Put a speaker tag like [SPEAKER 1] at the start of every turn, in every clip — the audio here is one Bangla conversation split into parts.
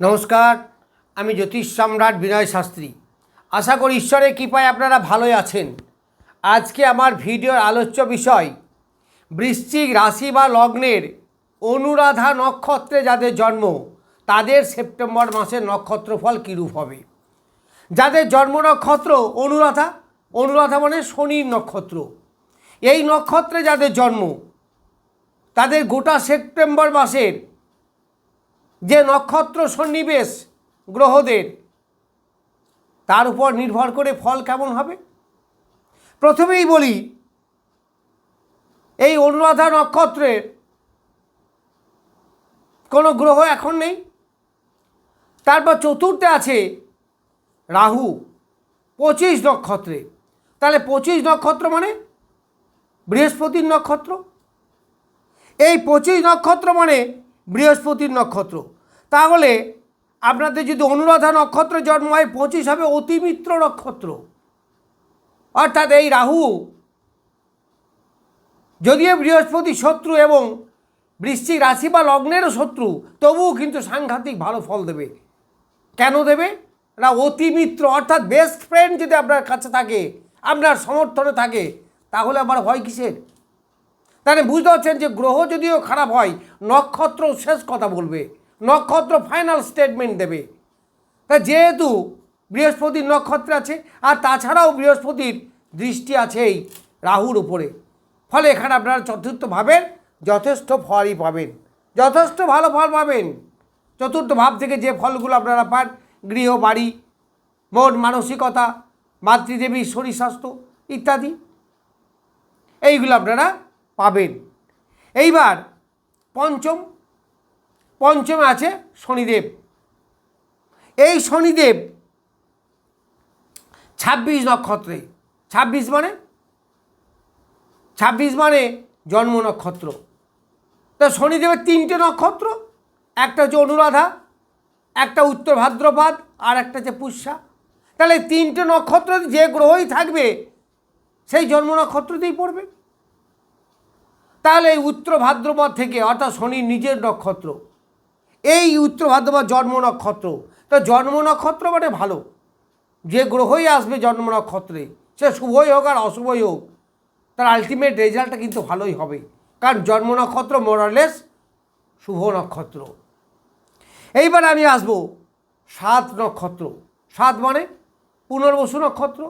[SPEAKER 1] নমস্কার, আমি জ্যোতিষ সম্রাট বিনয় শাস্ত্রী। আশা করি ঈশ্বরের কৃপায় আপনারা ভালোই আছেন। আজকে আমার ভিডিওর আলোচ্য বিষয়, বৃশ্চিক রাশি বা লগ্নের অনুরাধা নক্ষত্রে যাদের জন্ম, তাদের সেপ্টেম্বর মাসের নক্ষত্রফল কীরূপ হবে? যাদের জন্ম নক্ষত্র অনুরাধা অনুরাধা মানে শনির নক্ষত্র। এই নক্ষত্রে যাদের জন্ম, তাদের গোটা সেপ্টেম্বর মাসের যে নক্ষত্র সন্নিবেশ গ্রহদের, তার উপর নির্ভর করে ফল কেমন হবে? প্রথমেই বলি, এই অনুরাধা নক্ষত্রের কোনো গ্রহ এখন নেই। তারপর চতুর্থে আছে রাহু, পঁচিশ নক্ষত্রে। তাহলে পঁচিশ নক্ষত্র মানে বৃহস্পতির নক্ষত্র। এই পঁচিশ নক্ষত্র মানে বৃহস্পতির নক্ষত্র। তাহলে আপনাদের যদি অনুরাধা নক্ষত্র জন্ম হয়, পঁচিশ হবে অতিমিত্র নক্ষত্র। অর্থাৎ এই রাহু যদিও বৃহস্পতি শত্রু এবং বৃশ্চিক রাশি বা লগ্নেরও শত্রু, তবুও কিন্তু সাংঘাতিক ভালো ফল দেবে। কেন দেবে? না, অতিমিত্র, অর্থাৎ বেস্ট ফ্রেন্ড যদি আপনার কাছে থাকে, আপনার সমর্থনে থাকে, তাহলে আবার ভয় কিসের? তাহলে বুঝতে পারছেন যে গ্রহ যদিও খারাপ হয়, নক্ষত্র শেষ কথা বলবে, নক্ষত্র ফাইনাল স্টেটমেন্ট দেবে। তা যেহেতু বৃহস্পতির নক্ষত্র আছে, আর তাছাড়াও বৃহস্পতির দৃষ্টি আছে এই রাহুর উপরে। ফলে এখানে আপনারা চতুর্থ ভাবের যথেষ্ট ফলই পাবেন। যথেষ্ট ভালো ফল পাবেন। চতুর্থ ভাব থেকে যে ফলগুলো আপনারা পান, গৃহ, বাড়ি, মন, মানসিকতা মাতৃদেবীর শরীর, স্বাস্থ্য ইত্যাদি, এইগুলো আপনারা পাবেন। এইবার পঞ্চম, পঞ্চমে আছে শনিদেব। এই শনিদেব ছাব্বিশ নক্ষত্রে। ছাব্বিশ মানে? ছাব্বিশ মানে জন্ম নক্ষত্র। তা শনিদেবের তিনটে নক্ষত্র, একটা হচ্ছে অনুরাধা, একটা উত্তর ভাদ্রপাদ, আর একটা হচ্ছে পুষ্যা। তাহলে তিনটে নক্ষত্র যে গ্রহই থাকবে, সেই জন্ম নক্ষত্রতেই পড়বে। তাহলে এই উত্তর ভাদ্রপদ থেকে, অর্থাৎ শনি নিজের নক্ষত্র, এই উত্তর ভাদ্রপদ জন্ম নক্ষত্র, তো জন্ম নক্ষত্র মানে ভালো। যে গ্রহই আসবে জন্ম নক্ষত্রে, সে শুভই হোক আর অশুভই হোক, তার আলটিমেট রেজাল্টটা কিন্তু ভালোই হবে। কারণ জন্ম নক্ষত্র মোরালেস শুভ নক্ষত্র। এইবার আমি আসব সাত নক্ষত্র। সাত মানে পুনর্বসু নক্ষত্র।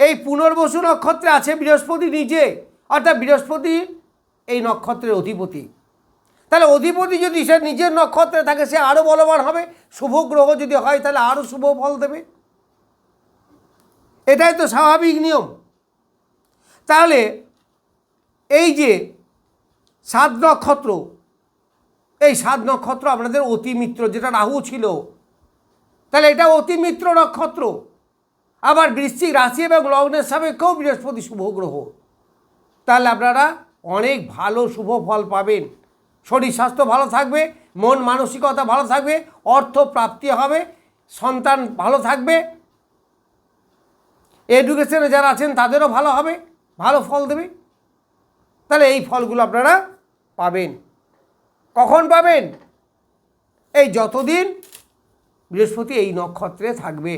[SPEAKER 1] এই পুনর্বসু নক্ষত্রে আছে বৃহস্পতি নিজে, অর্থাৎ বৃহস্পতি এই নক্ষত্রের অধিপতি। তাহলে অধিপতি যদি সে নিজের নক্ষত্রে থাকে, সে আরও বলবান হবে। শুভ গ্রহ যদি হয়, তাহলে আরও শুভ ফল দেবে। এটাই তো স্বাভাবিক নিয়ম। তাহলে এই যে সাত নক্ষত্র, এই সাত নক্ষত্র আপনাদের অতিমিত্র যেটা রাহু ছিল, তাহলে এটা অতিমিত্র নক্ষত্র। আবার বৃশ্চিক রাশি এবং লগ্নের সাপেক্ষেও বৃহস্পতি শুভ গ্রহ। তাহলে আপনারা অনেক ভালো শুভ ফল পাবেন। শরীর স্বাস্থ্য ভালো থাকবে, মন মানসিকতা ভালো থাকবে, অর্থ প্রাপ্তি হবে, সন্তান ভালো থাকবে। এডুকেশনে যারা আছেন তাদেরও ভালো হবে, ভালো ফল দেবে। তাহলে এই ফলগুলো আপনারা পাবেন। কখন পাবেন? এই যতদিন বৃহস্পতি এই নক্ষত্রে থাকবে।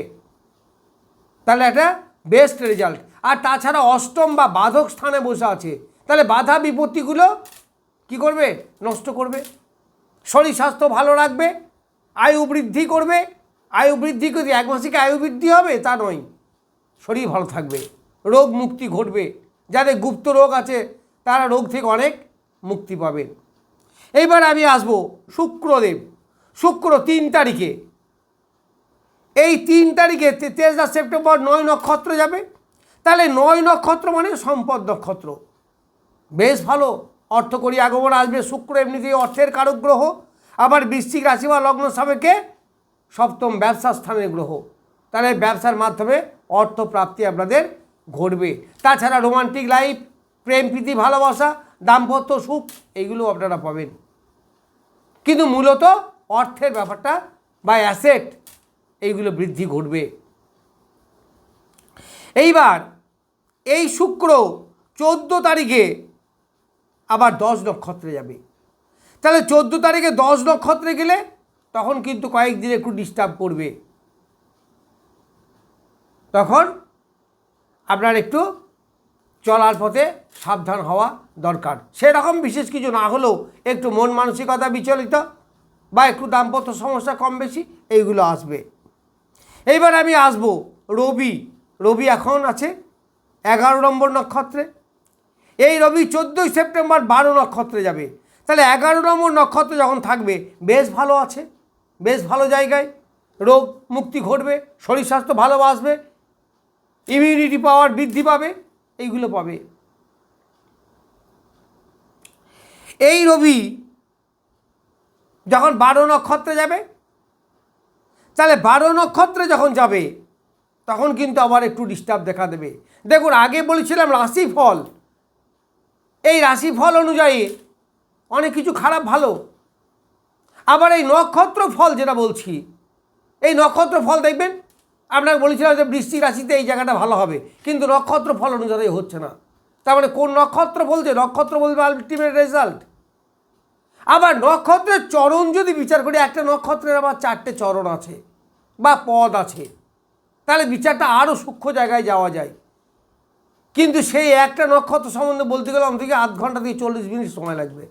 [SPEAKER 1] তাহলে একটা বেস্ট রেজাল্ট আর তাছাড়া অষ্টম বা বাধক স্থানে বসে আছে। তাহলে বাধা বিপত্তিগুলো কি করবে? নষ্ট করবে। শরীর স্বাস্থ্য ভালো রাখবে, আয়ু বৃদ্ধি করবে। আয়ু বৃদ্ধি করে এক মাসে কি আয়ু বৃদ্ধি হবে, তা নয়। শরীর ভালো থাকবে, রোগ মুক্তি ঘটবে। যাদের গুপ্ত রোগ আছে, তারা রোগ থেকে অনেক মুক্তি পাবেন এইবার আমি আসব শুক্রদেব। শুক্র তিন তারিখে। এই তিন তারিখে তেসরা সেপ্টেম্বর নয় নক্ষত্র যাবে। তাহলে নয় নক্ষত্র মানে সম্পদ নক্ষত্র। বেশ ভালো। অর্থ করি আগমন আসবে। শুক্র এমনিতেই অর্থের কারক গ্রহ আবার বৃশ্চিক রাশি বা লগ্ন সাপেক্ষে সপ্তম ব্যবসা স্থানের গ্রহ। তাহলে ব্যবসার মাধ্যমে অর্থ প্রাপ্তি আপনাদের ঘটবে। তাছাড়া রোমান্টিক লাইফ, প্রেম, প্রীতি, ভালোবাসা, দাম্পত্য সুখ এইগুলো আপনারা পাবেন। কিন্তু মূলত অর্থের ব্যাপারটা বা অ্যাসেট, এইগুলো বৃদ্ধি ঘটবে। এইবার এই শুক্র চোদ্দ তারিখে আবার দশ নক্ষত্রে যাবে। তাহলে চোদ্দ তারিখে দশ নক্ষত্রে গেলে তখন কিন্তু কয়েকদিন একটু ডিস্টার্ব করবে। তখন আপনার একটু চলার পথে সাবধান হওয়া দরকার। সেরকম বিশেষ কিছু না হলেও একটু মন মানসিকতা বিচলিত বা একটু দাম্পত্য সমস্যা কম বেশি এইগুলো আসবে। এইবার আমি আসব রবি। রবি এখন আছে এগারো নম্বর নক্ষত্রে। এই রবি চোদ্দোই সেপ্টেম্বর বারো নক্ষত্রে যাবে। তাহলে এগারো নম্বর নক্ষত্র যখন থাকবে, বেশ ভালো আছে, বেশ ভালো জায়গায় রোগ মুক্তি ঘটবে, শরীর স্বাস্থ্য ভালো আসবে ইমিউনিটি পাওয়ার বৃদ্ধি পাবে, এইগুলো পাবে। এই রবি যখন বারো নক্ষত্রে যাবে, তাহলে বারো নক্ষত্রে যখন যাবে, তখন কিন্তু আবার একটু ডিস্টার্ব দেখা দেবে। দেখুন, আগে বলেছিলাম রাশিফল। এই রাশিফল অনুযায়ী অনেক কিছু খারাপ, ভালো। আবার এই নক্ষত্র ফল যেটা বলছি, এই নক্ষত্র ফল দেখবেন, আপনাকে বলেছিলাম যে বৃষ্টি রাশিতে এই জায়গাটা ভালো হবে, কিন্তু নক্ষত্র ফল অনুযায়ী হচ্ছে না। তার মানে কোন নক্ষত্র বলছে? নক্ষত্র বলবে আলটিমেট রেজাল্ট আবার নক্ষত্রের চরণ যদি বিচার করি, একটা নক্ষত্রের আবার চারটে চরণ আছে, বা পদ আছে, তাহলে বিচারটা আরও সূক্ষ্ম জায়গায় যাওয়া যায়। কিন্তু সেই একটা নক্ষত্র সম্বন্ধে বলতে গেলে অন্তত আধ ঘণ্টা থেকে চল্লিশ মিনিট সময় লাগবে।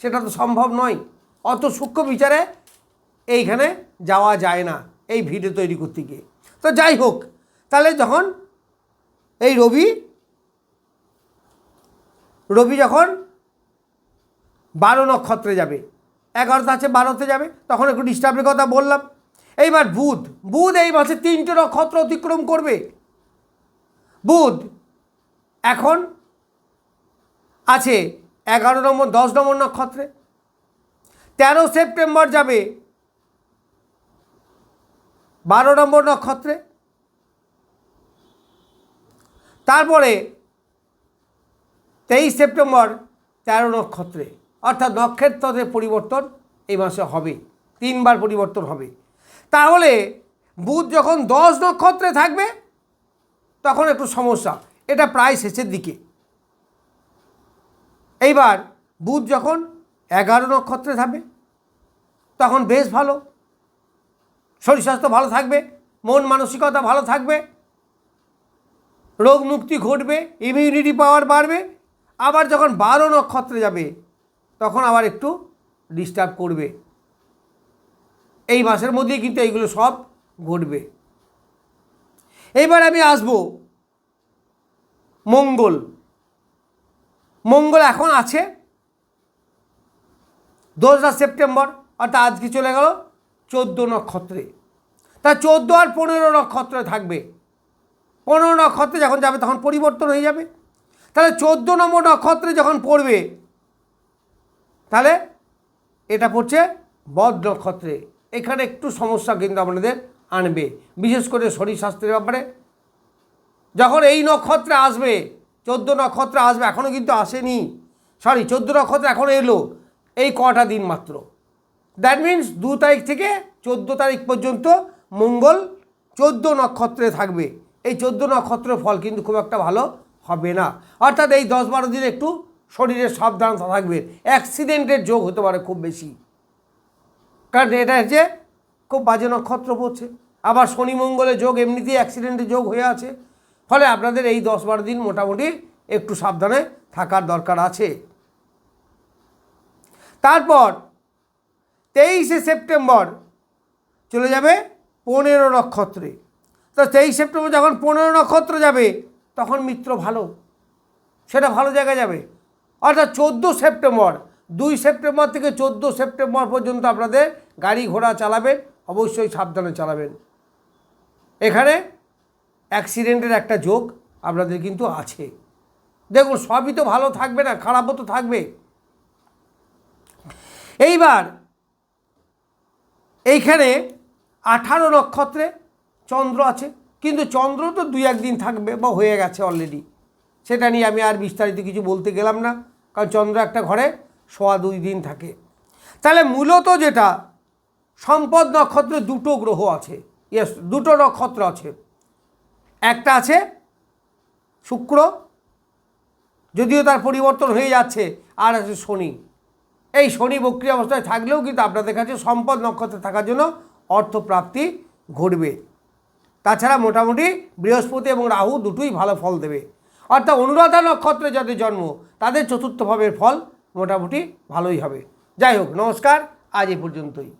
[SPEAKER 1] সেটা তো সম্ভব নয়। অত সূক্ষ্ম বিচারে এইখানে যাওয়া যায় না, এই ভিডিও তৈরি করতে গিয়ে। তো যাই হোক, তাহলে যখন এই রবি রবি যখন বারো নক্ষত্রে যাবে এগারোতে আছে, বারোতে যাবে, তখন একটু ডিস্টার্বের কথা বললাম। এইবার বুধ বুধ এই মাসে তিনটে নক্ষত্র অতিক্রম করবে। বুধ এখন আছে এগারো নম্বর, দশ নম্বর নক্ষত্রে। তেরো সেপ্টেম্বর যাবে বারো নম্বর নক্ষত্রে। তারপরে তেইশ সেপ্টেম্বর তেরো নক্ষত্রে। অর্থাৎ নক্ষত্রের পরিবর্তন এই মাসে হবে, তিনবার পরিবর্তন হবে। তাহলে বুধ যখন দশ নক্ষত্রে থাকবে, তখন একটু সমস্যা। এটা প্রায় শেষের দিকে। এইবার বুধ যখন এগারো নক্ষত্রে থাকবে, তখন বেশ ভালো। শরীর স্বাস্থ্য ভালো থাকবে, মন মানসিকতা ভালো থাকবে, রোগ মুক্তি ঘটবে ইমিউনিটি পাওয়ার বাড়বে। আবার যখন বারো নক্ষত্রে যাবে, তখন আবার একটু ডিস্টার্ব করবে। এই মাসের মধ্যেই কিন্তু এইগুলো সব ঘটবে। এইবার আমি আসব মঙ্গল। মঙ্গল এখন আছে। দোসরা সেপ্টেম্বর, অর্থাৎ আজকে চলে গেল? চোদ্দ নক্ষত্রে। তা চোদ্দ আর পনেরো নক্ষত্রে থাকবে। পনেরো নক্ষত্রে যখন যাবে তখন পরিবর্তন হয়ে যাবে। তাহলে চোদ্দ নম্বর নক্ষত্রে যখন পড়বে, তাহলে এটা পড়ছে বদ নক্ষত্রে। এখানে একটু সমস্যা কিন্তু আপনাদের আনবে। বিশেষ করে শরীর স্বাস্থ্যের ব্যাপারে যখন এই নক্ষত্রে আসবে, চোদ্দ নক্ষত্রে আসবে এখনও কিন্তু আসেনি। সরি চোদ্দ নক্ষত্র এখন এলো। এই কটা দিন মাত্র। দ্যাট মিন্স দু তারিখ থেকে চোদ্দ তারিখ পর্যন্ত মঙ্গল চোদ্দ নক্ষত্রে থাকবে। এই চোদ্দ নক্ষত্রের ফল কিন্তু খুব একটা ভালো হবে না। অর্থাৎ এই দশ বারো দিন একটু শরীরে সাবধানতা থাকবে। অ্যাক্সিডেন্টের যোগ হতে পারে খুব বেশি। কারণ এটা হচ্ছে খুব বাজে নক্ষত্র পড়ছে। আবার শনি মঙ্গলের যোগ এমনিতেই অ্যাক্সিডেন্টের যোগ হয়ে আছে। ফলে আপনাদের এই দশ বারো দিন মোটামুটি একটু সাবধানে থাকার দরকার আছে। তারপর তেইশে সেপ্টেম্বর চলে যাবে পনেরো নক্ষত্রে। তো তেইশ সেপ্টেম্বর যখন পনেরো নক্ষত্র যাবে, তখন মিত্র ভালো। সেটা ভালো জায়গায় যাবে। অর্থাৎ চোদ্দ সেপ্টেম্বর, দুই সেপ্টেম্বর থেকে চোদ্দ সেপ্টেম্বর পর্যন্ত আপনাদের গাড়ি ঘোড়া চালাবেন, অবশ্যই সাবধানে চালাবেন। এখানে অ্যাক্সিডেন্টের একটা যোগ আপনাদের কিন্তু আছে। দেখুন, সবই তো ভালো থাকবে না, খারাপও তো থাকবে। এইবার এইখানে আঠারো নক্ষত্রে চন্দ্র আছে, কিন্তু চন্দ্র তো দুই একদিন থাকবে বা হয়ে গেছে অলরেডি সেটা নিয়ে আমি আর বিস্তারিত কিছু বলতে গেলাম না, কারণ চন্দ্র একটা ঘরে সোয়া দুই দিন থাকে। তাহলে মূলত যেটা, সম্পদ নক্ষত্রে দুটো গ্রহ আছে ইয়েস দুটো নক্ষত্র আছে। একটা আছে, শুক্র, যদিও তার পরিবর্তন হয়ে যাচ্ছে, আর আছে শনি। এই শনি বক্রি অবস্থায় থাকলেও কিন্তু আপনাদের কাছে সম্পদ নক্ষত্রে থাকার জন্য অর্থপ্রাপ্তি ঘটবে। তাছাড়া মোটামুটি বৃহস্পতি এবং রাহু দুটোই ভালো ফল দেবে। অর্থাৎ অনুরাধা নক্ষত্রে যাদের জন্ম, তাদের চতুর্থ ভাবের ফল মোটামুটি ভালোই হবে। যাই হোক, নমস্কার, আজ এ পর্যন্তই।